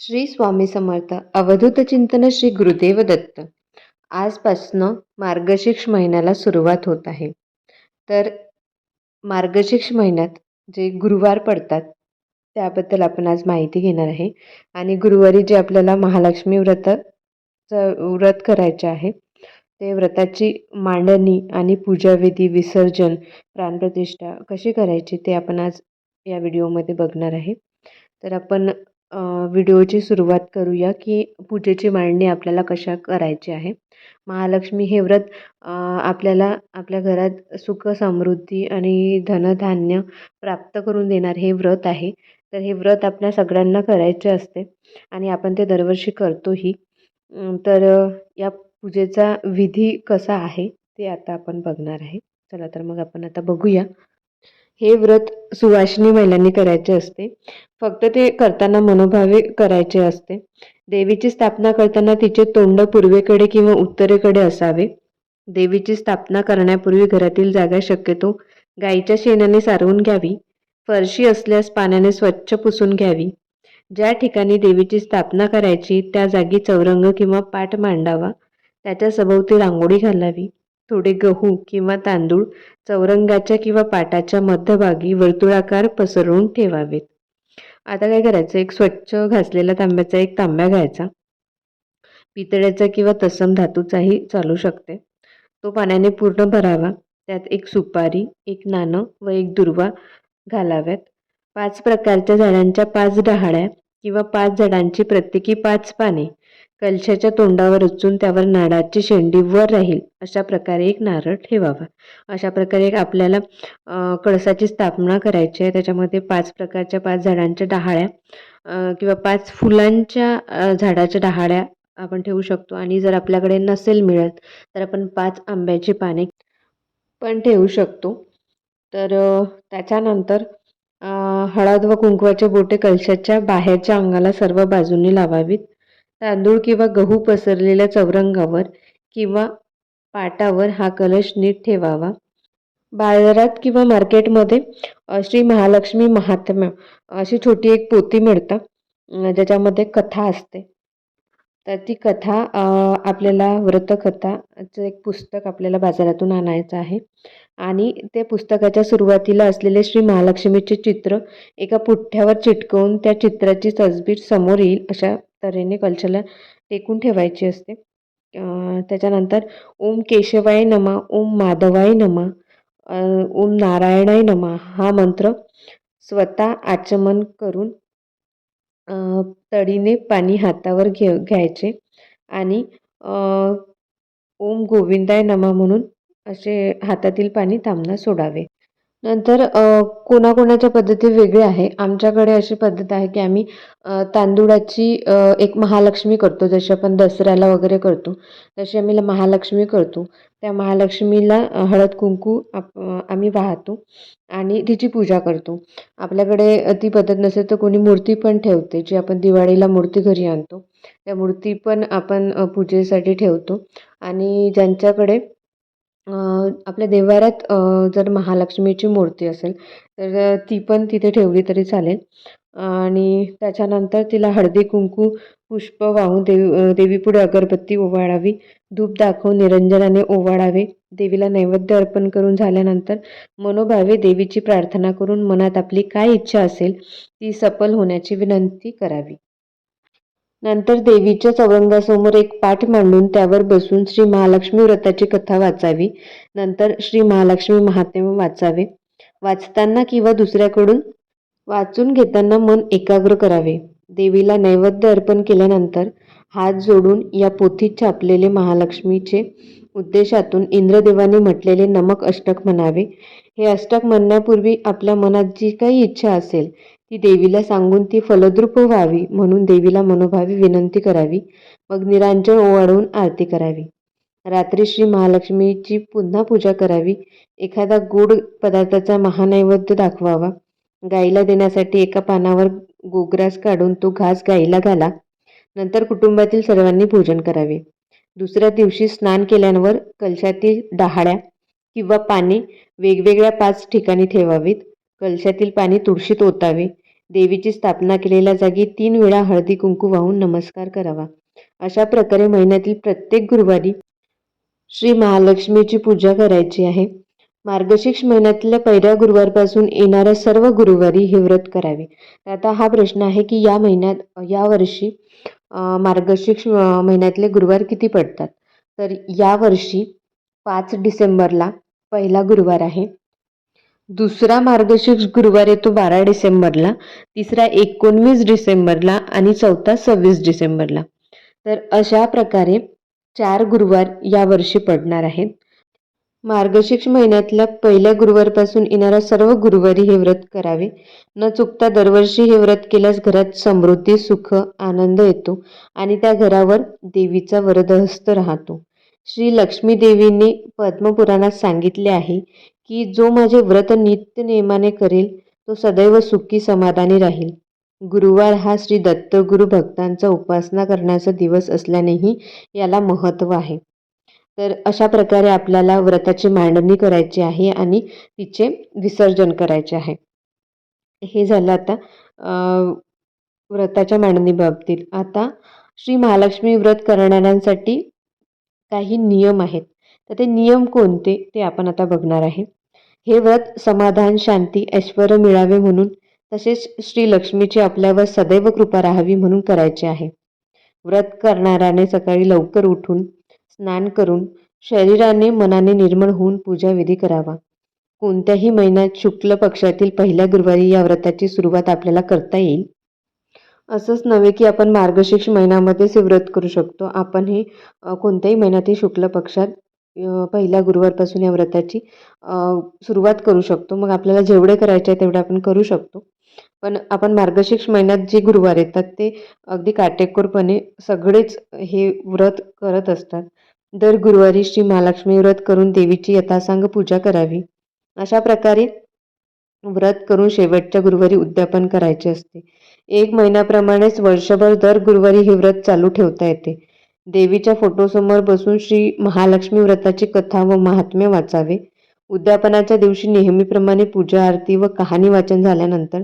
श्री स्वामी समर्थ. अवधूत चिंतन श्री गुरुदेव दत्त. आजपासनं मार्गशीर्ष महिन्याला सुरुवात होत आहे. तर मार्गशीर्ष महिन्यात जे गुरुवार पडतात त्याबद्दल आपण आज माहिती घेणार आहे. आणि गुरुवारी जे आपल्याला महालक्ष्मी व्रताचं व्रत करायचे आहे ते व्रताची मांडणी आणि पूजाविधी विसर्जन प्राणप्रतिष्ठा कशी करायची ते आपण आज या व्हिडिओमध्ये बघणार आहे. तर आपण व्हिडिओची सुरुवात करूया की पूजेची मांडणी आपल्याला कशा करायची आहे. महालक्ष्मी हे व्रत आपल्याला आपल्या घरात सुख समृद्धी आणि धनधान्य प्राप्त करून देणार हे व्रत आहे. तर हे व्रत आपल्या सगळ्यांना करायचे असते आणि आपण ते दरवर्षी करतोही. तर या पूजेचा विधी कसा आहे ते आता आपण बघणार आहे. चला तर मग आपण आता बघूया. हे व्रत सुवासिनी महिलांनी करायचे असते. फक्त ते करताना मनोभावे करायचे असते. देवीची स्थापना करताना तिचे तोंड पूर्वेकडे किंवा उत्तरेकडे असावे. देवीची स्थापना करण्यापूर्वी घरातील जागा शक्यतो गाईच्या शेणाने सारवून घ्यावी. फरशी असल्यास पाण्याने स्वच्छ पुसून घ्यावी. ज्या ठिकाणी देवीची स्थापना करायची त्या जागी चौरंग किंवा पाठ मांडावा. त्याच्या सभोवती रांगोळी घालावी. थोडे गहू किंवा तांदूळ चौरंगाच्या किंवा पाटाच्या मध्यभागी वर्तुळाकार पसरवून ठेवावेत. आता काय करायचं? एक स्वच्छ घासलेला तांब्याचा एक तांब्या घ्यायचा. पितळ्याचा किंवा तसम धातूचाही चालू शकते. तो पाण्याने पूर्ण भरावा. त्यात एक सुपारी एक नाणं व एक दुर्वा घालाव्यात. पाच प्रकारच्या झाडांच्या पाच डहाळ्या किंवा पाच झाडांची प्रत्येकी पाच पाने कलशाच्या तोंडावर उचून त्यावर नारळाची शेंडी वर राहील अशा प्रकारे एक नारळ ठेवावा. अशा प्रकारे एक आपल्याला कळसाची स्थापना करायची आहे. त्याच्यामध्ये पाच प्रकारच्या पाच झाडांच्या डहाळ्या किंवा पाच फुलांच्या झाडाच्या डहाळ्या आपण ठेवू शकतो. आणि जर आपल्याकडे नसेल मिळत तर आपण पाच आंब्याची पाने पण ठेवू शकतो. तर त्याच्यानंतर हळद व कुंकवाचे बोटे कलशाच्या बाहेरच्या अंगाला सर्व बाजूंनी लावावीत. तांदूळ किंवा गहू पसरलेल्या चौरंगावर किंवा पाटावर हा कलश नीट ठेवावा. बाजारात किंवा मार्केटमध्ये श्री महालक्ष्मी महात्म्य अशी छोटी एक पोती मिळतं ज्याच्यामध्ये कथा असते. तर ती कथा आपल्याला व्रतकथाचं एक पुस्तक आपल्याला बाजारातून आणायचं आहे. आणि त्या पुस्तकाच्या सुरुवातीला असलेले श्री महालक्ष्मीचे चित्र एका पुठ्ठ्यावर चिटकवून त्या चित्राची तसबीर समोर येईल अशा तऱ्हेने कल्चरला टेकून ठेवायची असते. त्याच्यानंतर ओम केशवाय नमा ओम माधवाय नमा ओम नारायणाय नमा हा मंत्र स्वतः आचमन करून तडीने पाणी हातावर घे घ्यायचे आणि ओम गोविंदाय नमा म्हणून असे हातातील पाणी तांबणं सोडावे. नंतर कोणाकोणाच्या पद्धती वेगळ्या आहे. आमच्याकडे अशी पद्धत आहे की आम्ही तांदुळाची एक महालक्ष्मी करतो जशी आपण दसऱ्याला वगैरे करतो तशी आम्ही महालक्ष्मी करतो. त्या महालक्ष्मीला हळद कुंकू आप आम्ही वाहतो आणि तिची पूजा करतो. आपल्याकडे ती पद्धत नसेल तर कोणी मूर्ती पण ठेवते जी आपण दिवाळीला मूर्ती घरी आणतो. त्या मूर्ती पण आपण पूजेसाठी ठेवतो. आणि ज्यांच्याकडे आपल्या देवाऱ्यात जर महालक्ष्मीची मूर्ती असेल तर ती पण तिथे ठेवली तरी चालेल. आणि त्याच्यानंतर तिला हळदी कुंकू पुष्प वाहून देव देवीपुढे अगरबत्ती ओवाळावी धूप दाखवून निरंजनाने ओवाळावे देवीला नैवेद्य अर्पण करून झाल्यानंतर मनोभावे देवीची प्रार्थना करून मनात आपली काय इच्छा असेल ती सफल होण्याची विनंती करावी. नंतर देवीच्या चौरंगासमोर एक पाठ मांडून त्यावर बसून श्री महालक्ष्मी व्रताची कथा वाचावी. नंतर श्री महालक्ष्मी महात्म्य वाचावे. वाचताना किंवा दुसऱ्याकडून वाचून घेताना मन एकाग्र करावे. देवीला नैवेद्य अर्पण केल्यानंतर हात जोडून या पोथीत छापलेले महालक्ष्मीचे उद्देशातून इंद्रदेवाने म्हटलेले नमक अष्टक म्हणावे. हे अष्टक म्हणण्यापूर्वी आपल्या मनात जी काही इच्छा असेल ती देवीला सांगून ती फलद्रुप व्हावी म्हणून देवीला मनोभावी विनंती करावी. मग निरांजन ओवाळून आरती करावी. रात्री श्री महालक्ष्मीची पुन्हा पूजा करावी. एखादा गोड पदार्थाचा महानैवेद्य दाखवावा. गाईला देण्यासाठी एका पानावर गोग्रास काढून तो घास गाईला घाला. नंतर कुटुंबातील सर्वांनी पूजन करावे. दुसऱ्या दिवशी स्नान केल्यावर कलशातील डहाळ्या किंवा पाने वेगवेगळ्या पाच ठिकाणी ठेवावीत. कलशातील पाणी तुळशीत ओतावे. देवीची स्थापना केलेल्या जागी तीन वेळा हळदी कुंकू वाहून नमस्कार करावा. अशा प्रकारे महिन्यातील प्रत्येक गुरुवारी श्री महालक्ष्मीची पूजा करायची आहे. मार्गशीर्ष महिन्यातल्या पहिल्या गुरुवारपासून येणाऱ्या सर्व गुरुवारी हे व्रत करावे. आता हा प्रश्न आहे की या महिन्यात यावर्षी मार्गशीर्ष महिन्यातले गुरुवार किती पडतात? तर यावर्षी पाच डिसेंबरला पहिला गुरुवार आहे. दुसरा मार्गशीर्ष गुरुवार येतो बारा डिसेंबरला तिसरा एकोणवीस डिसेंबरला आणि चौथा सव्वीस डिसेंबरला. तर अशा प्रकारे चार गुरुवार यावर्षी पडणार आहेत. मार्गशीर्ष महिन्यातल्या पहिल्या गुरुवारपासून येणाऱ्या सर्व गुरुवारी हे व्रत करावे. न चुकता दरवर्षी हे व्रत केल्यास घरात समृद्धी सुख आनंद येतो आणि त्या घरावर देवीचा वरदहस्त राहतो. श्री लक्ष्मीदेवींनी पद्मपुराणात सांगितले आहे की जो माझे व्रत नित्य नियमाने करेल तो सदैव सुखी समाधानी राहील. गुरुवार हा श्री दत्तगुरु भक्तांचा उपासना करण्याचा दिवस असल्यानेही याला महत्त्व आहे. तर अशा प्रकारे आपल्याला व्रताची मांडणी करायची आहे आणि तिचे विसर्जन करायचे आहे. हे झालं आता व्रताच्या मांडणी बाबतीत आता श्री महालक्ष्मी व्रत करणाऱ्यांसाठी काही नियम आहेत. तर ते नियम कोणते ते आपण आता बघणार आहे. हे व्रत समाधान शांती ऐश्वर मिळावे म्हणून तसेच श्री लक्ष्मीची आपल्यावर सदैव कृपा राहावी म्हणून करायचे आहे. व्रत करणाऱ्याने सकाळी लवकर उठून स्नान करून शरीराने मनाने निर्मळ होऊन पूजाविधी करावा. कोणत्याही महिन्यात शुक्ल पक्षातील पहिल्या गुरुवारी या व्रताची सुरुवात आपल्याला करता येईल. असंच नव्हे की आपण मार्गशीर्ष महिन्यामध्येच हे व्रत करू शकतो. आपण हे कोणत्याही महिन्यातील शुक्ल पक्षात पहिल्या गुरुवारपासून या व्रताची सुरुवात करू शकतो. मग आपल्याला जेवढे करायचे आहे तेवढे आपण करू शकतो. पण आपण मार्गशीर्ष महिन्यात जे गुरुवार येतात ते अगदी काटेकोरपणे सगळेच हे व्रत करत असतात. दर गुरुवारी श्री महालक्ष्मी व्रत करून देवीची यथासांग पूजा करावी. अशा प्रकारे व्रत करून शेवटच्या गुरुवारी उद्यापन करायचे असते. एक महिन्याप्रमाणेच वर्षभर दर गुरुवारी हे व्रत चालू ठेवता येते. देवीच्या फोटोसमोर बसून श्री महालक्ष्मी व्रताची कथा व महात्म्य वाचावे. उद्यापनाच्या दिवशी नेहमीप्रमाणे पूजा आरती व कहाणी वाचन झाल्यानंतर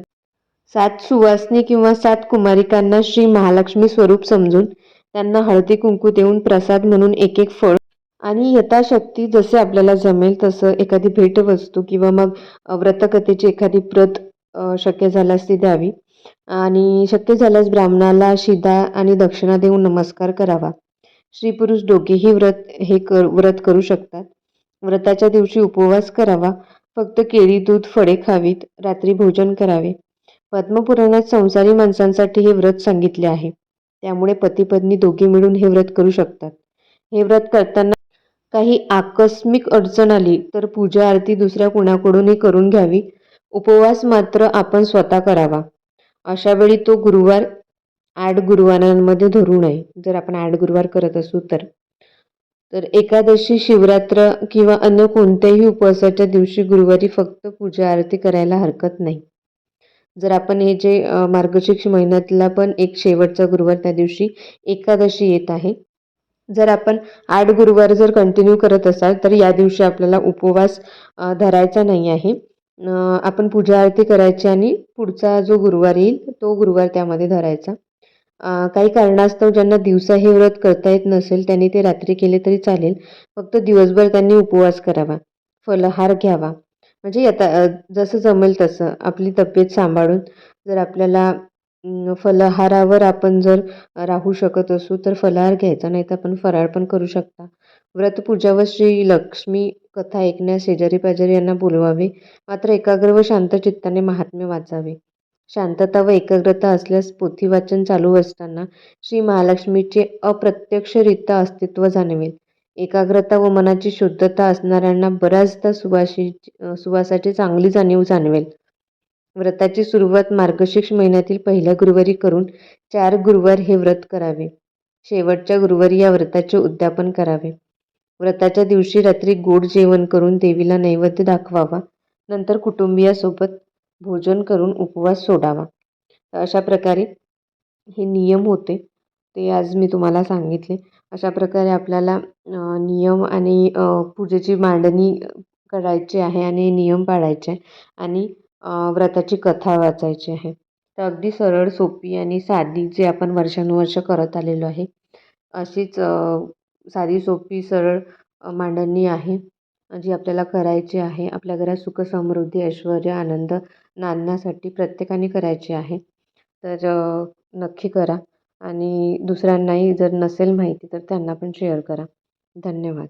सात सुवासनी किंवा सात कुमारिकांना श्री महालक्ष्मी स्वरूप समजून त्यांना हळदी कुंकू देऊन प्रसाद म्हणून एक एक फळ आणि यथाशक्ती जसे आपल्याला जमेल तसं एखादी भेटवस्तू किंवा मग व्रतकथेची एखादी प्रत शक्य झाल्यास ती द्यावी. आणि शक्य झाल्यास ब्राह्मणाला शिदा आणि दक्षिणा देऊन नमस्कार करावा. स्त्री पुरुष दोघेही व्रत हे कर व्रत करू शकतात. व्रताच्या दिवशी उपवास करावा. फक्त केळी दूध फळे खावीत. रात्री भोजन करावे. पद्मपुराणात संसारी माणसांसाठी हे व्रत सांगितले आहे. त्यामुळे पती पत्नी दोघे मिळून हे व्रत करू शकतात. हे व्रत करताना काही आकस्मिक अडचण आली तर पूजा आरती दुसऱ्या कुणाकडूनही करून घ्यावी. उपवास मात्र आपण स्वतः करावा. अशा वेळी तो गुरुवार आठ गुरुवारांमध्ये धरू नये. जर आपण आठ गुरुवार करत असू तर. तर एकादशी शिवरात्र किंवा अन्य कोणत्याही उपवासाच्या दिवशी गुरुवारी फक्त पूजा आरती करायला हरकत नाही. जर आपण हे जे मार्गशीर्ष महिन्यातला पण एक शेवटचा गुरुवार त्या दिवशी एकादशी येत आहे. जर आपण आठ गुरुवार जर कंटिन्यू करत असाल तर या दिवशी आपल्याला उपवास धरायचा नाही आहे. आपण पूजा आरती करायची आणि पुढचा जो गुरुवार येईल तो गुरुवार त्यामध्ये धरायचा. काही कारणास्तव ज्यांना दिवसा हे व्रत करता येत नसेल त्यांनी ते रात्री केले तरी चालेल. फक्त दिवसभर त्यांनी उपवास करावा. फलहार घ्यावा. म्हणजे आता जसं जमेल तसं आपली तब्येत सांभाळून जर आपल्याला फलाहारावर आपण जर राहू शकत असू तर फलाहार घ्यायचा नाही तर आपण फराळ पण करू शकता. व्रतपूजा व श्री लक्ष्मी कथा ऐकण्यास शेजारी पाजारी यांना बोलवावे. मात्र एकाग्र व शांत चित्ताने महात्म्य वाचावे. शांतता व एकाग्रता असल्यास पोथी वाचन चालू असताना श्री महालक्ष्मीचे अप्रत्यक्षरित्या अस्तित्व जाणवेल. एकाग्रता व मनाची शुद्धता असणाऱ्यांना बऱ्याचदा सुवासी सुवासाची चांगली जाणीव जाणवेल. व्रताची सुरुवात मार्गशीर्ष महिन्यातील पहिल्या गुरुवारी करून चार गुरुवार हे व्रत करावे. शेवटच्या गुरुवारी या व्रताचे उद्यापन करावे. व्रताच्या दिवशी रात्री गोड जेवण करून देवीला नैवेद्य दाखवावा. नंतर कुटुंबियासोबत भोजन करून उपवास सोडावा. अशा प्रकारे हे नियम होते. ते आज मी तुम्हाला सांगितले. अशा प्रकारे आपल्याला नियम आणि पूजेची मांडणी करायची आहे आणि नियम पाळायचे आहे आणि व्रताची कथा वाचायची आहे. तर अगदी सरळ सोपी आणि साधी जे आपण वर्षानुवर्ष करत आलेलो आहे अशीच साधी सोपी सरळ मांडणी आहे. जी आपल्याला करायची आहे. आपल्या घरात सुख समृद्धी ऐश्वर आनंद नांदण्यासाठी प्रत्येकाने करायची आहे. तर नक्की करा. आणि दुसऱ्यांनाही जर नसेल माहिती तर त्यांना पण शेअर करा. धन्यवाद.